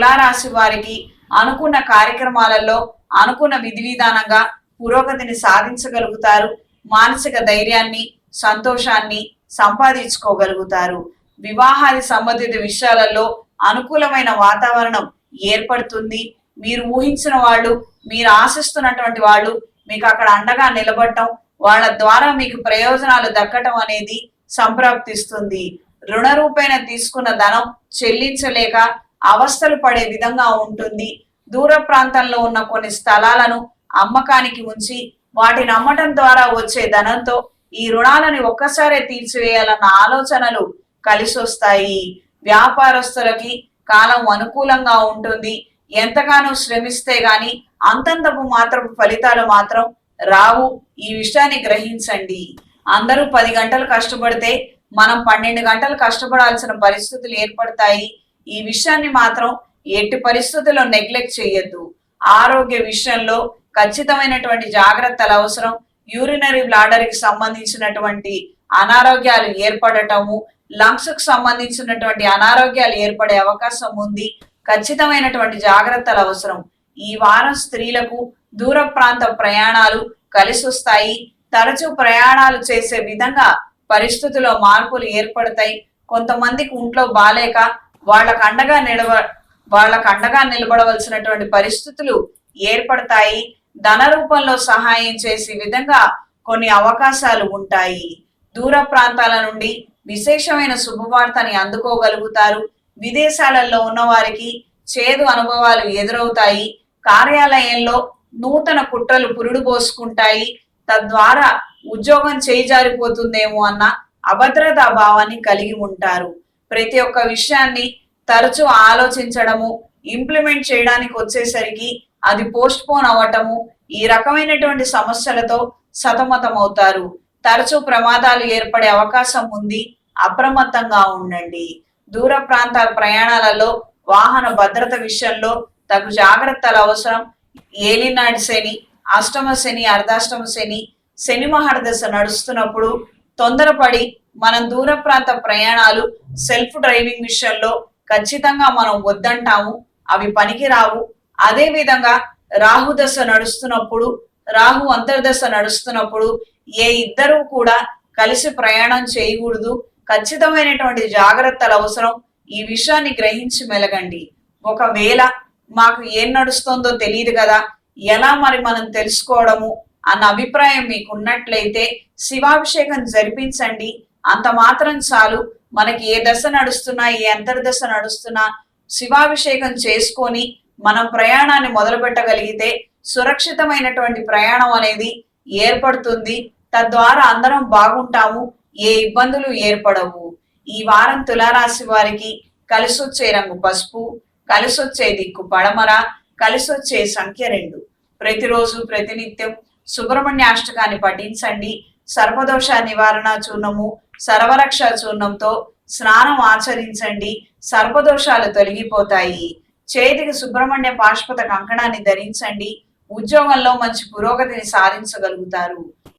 తులారాశి వారికి అనుకున్న కార్యక్రమాలలో అనుకున్న విధి విధానంగా పురోగతిని సాధించగలుగుతారు. మానసిక ధైర్యాన్ని సంతోషాన్ని సంపాదించుకోగలుగుతారు. వివాహాది సంబంధిత విషయాలలో అనుకూలమైన వాతావరణం ఏర్పడుతుంది. మీరు ఊహించిన వాళ్ళు మీరు ఆశిస్తున్నటువంటి వాళ్ళు మీకు అక్కడ అండగా నిలబడటం వాళ్ళ ద్వారా మీకు ప్రయోజనాలు దక్కటం అనేది సంప్రాప్తిస్తుంది. రుణ రూపేణ తీసుకున్న ధనం చెల్లించలేక అవస్థలు పడే విధంగా ఉంటుంది. దూర ప్రాంతంలో ఉన్న కొన్ని స్థలాలను అమ్మకానికి ఉంచి వాటిని అమ్మటం ద్వారా వచ్చే ధనంతో ఈ రుణాలని ఒక్కసారే తీర్చివేయాలన్న ఆలోచనలు కలిసొస్తాయి. వ్యాపారస్తులకి కాలం అనుకూలంగా ఉంటుంది. ఎంతగానో శ్రమిస్తే గాని అంతంతపు మాత్రపు ఫలితాలు మాత్రం రావు. ఈ విషయాన్ని గ్రహించండి. అందరూ పది గంటలు కష్టపడితే మనం పన్నెండు గంటలు కష్టపడాల్సిన పరిస్థితులు ఏర్పడతాయి. ఈ విషయాన్ని మాత్రం ఎట్టి పరిస్థితుల్లో నెగ్లెక్ట్ చేయొద్దు. ఆరోగ్య విషయంలో ఖచ్చితమైనటువంటి జాగ్రత్తలు అవసరం. యూరినరీ బ్లాడర్కి సంబంధించినటువంటి అనారోగ్యాలు ఏర్పడటము లంగ్స్కు సంబంధించినటువంటి అనారోగ్యాలు ఏర్పడే అవకాశం ఉంది. ఖచ్చితమైనటువంటి జాగ్రత్తలు అవసరం. ఈ వారం స్త్రీలకు దూర ప్రాంత ప్రయాణాలు కలిసి వస్తాయి. తరచూ ప్రయాణాలు చేసే విధంగా పరిస్థితుల్లో మార్పులు ఏర్పడతాయి. కొంతమందికి ఒంట్లో బాలేక వాళ్ళకు అండగా నిలబ వాళ్ళకు అండగా నిలబడవలసినటువంటి పరిస్థితులు ఏర్పడతాయి. ధన రూపంలో సహాయం చేసే విధంగా కొన్ని అవకాశాలు ఉంటాయి. దూర ప్రాంతాల నుండి విశేషమైన శుభవార్తని అందుకోగలుగుతారు. విదేశాలలో ఉన్న వారికి చేదు అనుభవాలు ఎదురవుతాయి. కార్యాలయంలో నూతన కుట్రలు పురుడు పోసుకుంటాయి. తద్వారా ఉద్యోగం చేజారిపోతుందేమో అన్న అభద్రతా భావాన్ని కలిగి ఉంటారు. ప్రతి ఒక్క విషయాన్ని తరచూ ఆలోచించడము ఇంప్లిమెంట్ చేయడానికి వచ్చేసరికి అది పోస్ట్ పోన్ అవ్వటము ఈ రకమైనటువంటి సమస్యలతో సతమతం అవుతారు తరచూ ప్రమాదాలు ఏర్పడే అవకాశం ఉంది అప్రమత్తంగా ఉండండి. దూర ప్రాంతాల ప్రయాణాలలో వాహన భద్రత విషయంలో తగు జాగ్రత్తలు అవసరం. ఏలినాటి శని అష్టమ శని అర్ధాష్టమ శని శని మహర్దశ నడుస్తున్నప్పుడు తొందరపడి మనం దూర ప్రాంత ప్రయాణాలు సెల్ఫ్ డ్రైవింగ్ విషయంలో ఖచ్చితంగా మనం వద్దంటాము అవి పనికి రావు అదే విధంగా రాహు దశ నడుస్తున్నప్పుడు రాహు అంతర్దశ నడుస్తున్నప్పుడు ఏ ఇద్దరు కూడా కలిసి ప్రయాణం చేయకూడదు. ఖచ్చితమైనటువంటి జాగ్రత్తలు అవసరం. ఈ విషయాన్ని గ్రహించి మెలగండి. ఒకవేళ మాకు ఏం నడుస్తుందో తెలియదు కదా ఎలా మరి మనం తెలుసుకోవడము అన్న అభిప్రాయం మీకు ఉన్నట్లయితే శివాభిషేకం జరిపించండి. అంత మాత్రం చాలు. మనకి ఏ దశ నడుస్తున్నా ఏ అంతర్దశ నడుస్తున్నా శివాభిషేకం చేసుకొని మనం ప్రయాణాన్ని మొదలు పెట్టగలిగితే సురక్షితమైనటువంటి ప్రయాణం అనేది ఏర్పడుతుంది. తద్వారా అందరం బాగుంటాము ఏ ఇబ్బందులు ఏర్పడవు. ఈ వారం తులారాశి వారికి కలిసొచ్చే రంగు పసుపు కలిసొచ్చే దిక్కు పడమర కలిసొచ్చే సంఖ్య రెండు. ప్రతిరోజు ప్రతినిత్యం సుబ్రహ్మణ్య అష్టకాన్ని పఠించండి. సర్పదోష నివారణ చూర్ణము సర్వరక్ష చూర్ణంతో స్నానం ఆచరించండి. సర్పదోషాలు తొలగిపోతాయి. చేతికి సుబ్రహ్మణ్య పాష్పత కంకణాన్ని ధరించండి. ఉద్యోగంలో మంచి పురోగతిని సాధించగలుగుతారు.